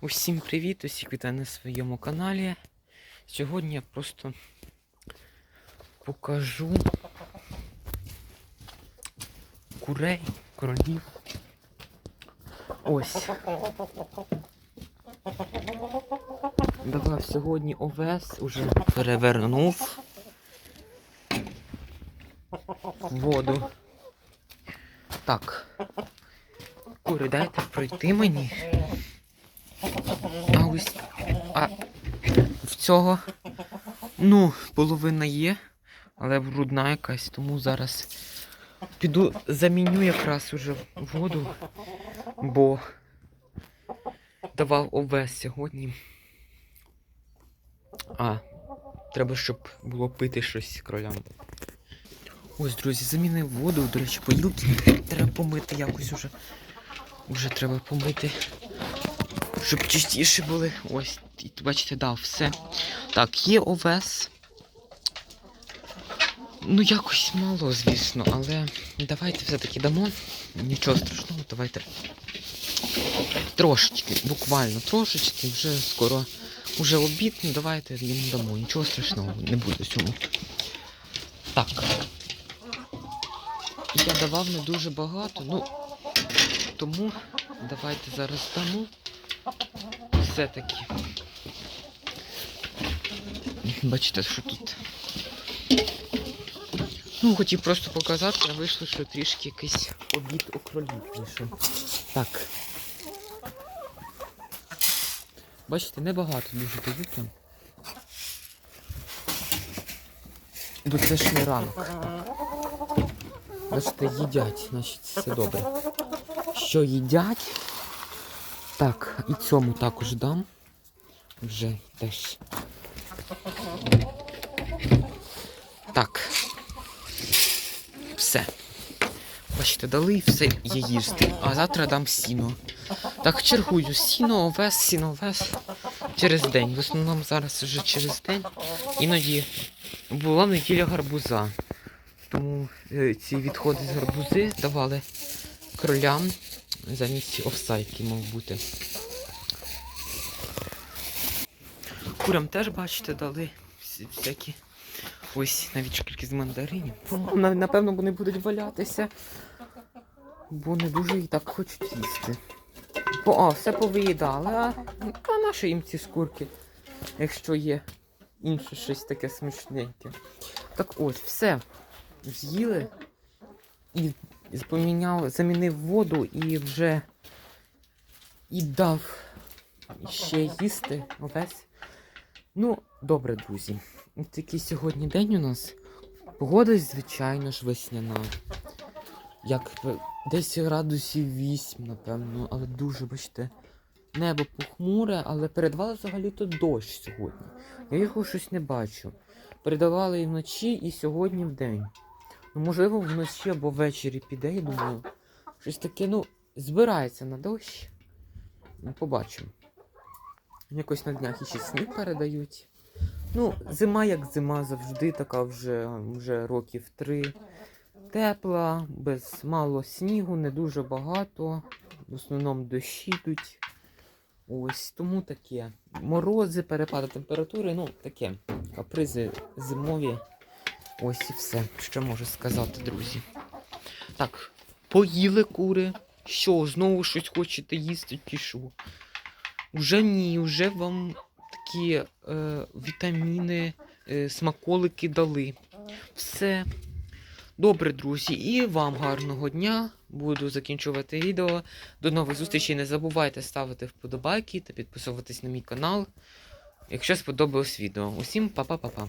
Усім привіт, усіх вітаю на своєму каналі. Сьогодні я просто покажу курей, кролів. Ось. Давав сьогодні овес, уже перевернув воду. Так. Кури, дайте пройти мені. А ось. А в цього. Ну, половина є, але брудна якась, тому зараз піду заміню якраз уже воду, бо давав овес сьогодні. А, треба, щоб було пити щось кролям. Ось, друзі, замінив воду, до речі, поїлки. Треба помити якось уже. Уже треба помити щоб чистіше були. Ось, бачите, да, все. Так, є овес. Ну, якось мало, звісно, але давайте все-таки дамо. Нічого страшного, давайте. Трошечки, буквально трошечки, вже скоро вже обід, ну давайте їм дамо. Нічого страшного не буде цьому. Так. Я давав не дуже багато, ну тому давайте зараз дамо все-таки. Бачите, що тут. Ну, хотів просто показати, а вийшло, що трішки якийсь обід у. Так. Бачите, небагато дуже дають там. Бо це ж не ранок. Бачите, їдять, значить все добре. Що їдять? Так, і цьому також дам. Вже теж. Так. Все. Бачите, дали і все є їсти. А завтра дам сіно. Так, чергую. Сіно, овес, сіно, овес. Через день. В основному зараз вже через день. Іноді була неділя гарбуза. Тому е, ці відходи з гарбузи давали кролям замість офсайки, мав бути. Курям теж, бачите, дали всякі. Ось навіть шкільки з мандаринів. Напевно, вони будуть валятися. Бо не дуже і так хочуть їсти. По, а, все повиїдали, а, а на що їм ці шкурки, якщо є інше щось таке смачненьке. Так ось, все. З'їли і поміняв, замінив воду і вже і дав ще їсти овець. Ну, добре, друзі. Такий сьогодні день у нас. Погода, звичайно ж, весняна. Як десь градусів 8, напевно, але дуже, бачите, небо похмуре, але передавали взагалі-то дощ сьогодні. Я його щось не бачу. Передавали і вночі, і сьогодні в день. Ну, можливо, вночі або ввечері піде, я думаю. Щось таке, ну, збирається на дощ. Ну, побачимо. Якось на днях іще сніг передають. Ну, зима як зима завжди, така вже, вже років три. Тепла, без мало снігу, не дуже багато. В основному дощі йдуть. Ось тому таке. Морози, перепади температури, ну таке. Капризи зимові. Ось і все, що можу сказати, друзі. Так, поїли кури. Що, знову щось хочете їсти чи що? Уже ні, вже вам такі е, вітаміни, е, смаколики дали. Все. Добре, друзі, і вам гарного дня. Буду закінчувати відео. До нових зустрічей. Не забувайте ставити вподобайки та підписуватись на мій канал. Якщо сподобалось відео. Усім па-па-па-па.